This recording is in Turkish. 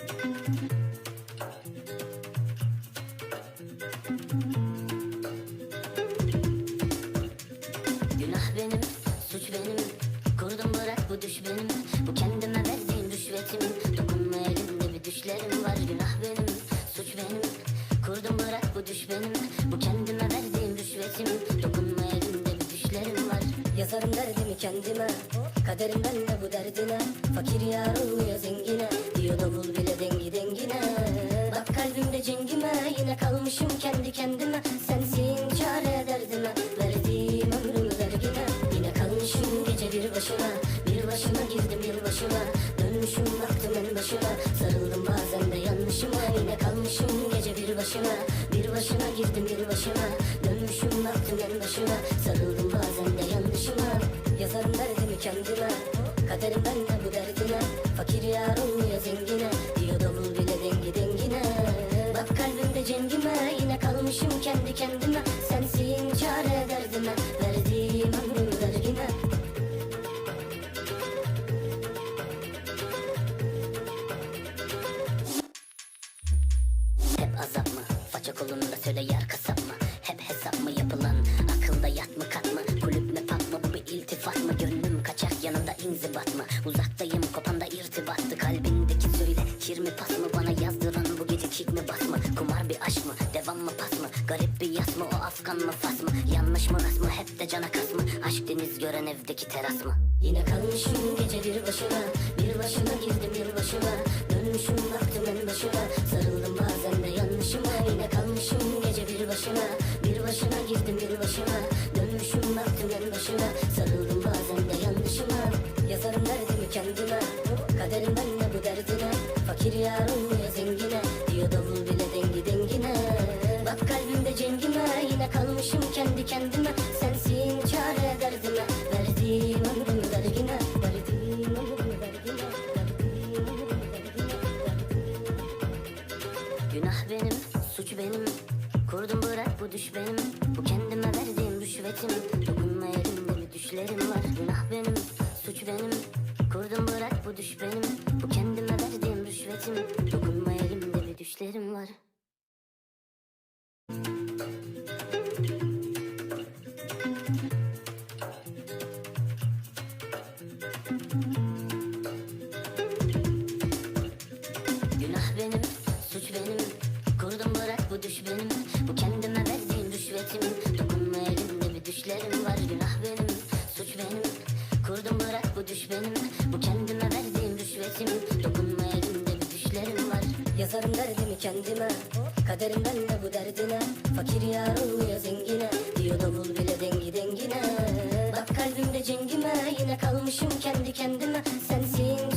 Günah benim, suç benim. Kurdum bırak bu düş benim. Bu kendime verdiğim rüşvetim Dokunma elimde düşlerim var. Günah benim, suç benim Derdimi kendime. Kaderimden ne bu derdine. Fakir yar olmuyor zengine. Diyor davul bile dengi dengine. Bak kalbimde cengime. Yine kalmışım kendi kendime. Sensin çare derdime. Verdiğim ömrümü vergine Yine kalmışım gece bir başına Bir başıma girdim yıl başına Dönmüşüm baktım en başına Sarıldım bazen de yanlışıma. Yine kalmışım gece bir başına Bir başına girdim yıl başına Dönmüşüm baktım en başına Kaderimden ne bu derdine. Fakir yar olmuyor zengine. Diyor davul bile dengi dengine Bak kalbimde cengime. Yine kalmışım kendi kendime. Sensin çare derdime. Verdiğim ömrümü vergine Hep azap mı? Faça kolunda söyle yer kasap pas mı? Garip bir yas mı? O afgan mı fas mı? Yanlış mı ras mı? Hep de cana kas mı? Aşk deniz gören evdeki teras mı? Yine kalmışım gece bir başına Bir başına girdim bir başına Dönmüşüm baktım en başına Sarıldım bazen de yanlışıma Yine kalmışım gece bir başına Bir başına girdim bir başına Dönmüşüm baktım en başına Sarıldım bazen de yanlışıma Yazarım derdimi kendime Kaderimden ne bu derdine Fakir yar kalmışım kendi kendime. Sensin çare derdime Verdiğim ömrümü vergine Verdiğim ömrümü vergine Verdiğim ömrümü vergine. Günah benim, suç benim. Kurdum bırak bu düş benim. Bu kendime verdiğim rüşvetim. Dokunma elimde bir düşlerim var. Günah benim, suç benim. Kurdum bırak bu düş benim. Bu kendime verdiğim rüşvetim. Dokunma elimde bir düşlerim var. Günah benim, suç benim. Kurdum bırak bu düş benim. Bu kendime verdiğim rüşvetim. Dokunma elimde bir düşlerim var Günah benim, suç benim. Kurdum bırak bu düş benim. Bu kendime verdiğim rüşvetim. Dokunma elimde bir düşlerim var. Yazarım derdimi kendime. Kaderimden ne bu derdine. Fakir yar olmuyor zengine. Diyor davul bile dengi dengine. Bak kalbimde cengime. Yine kalmışım kendi kendime. Sensin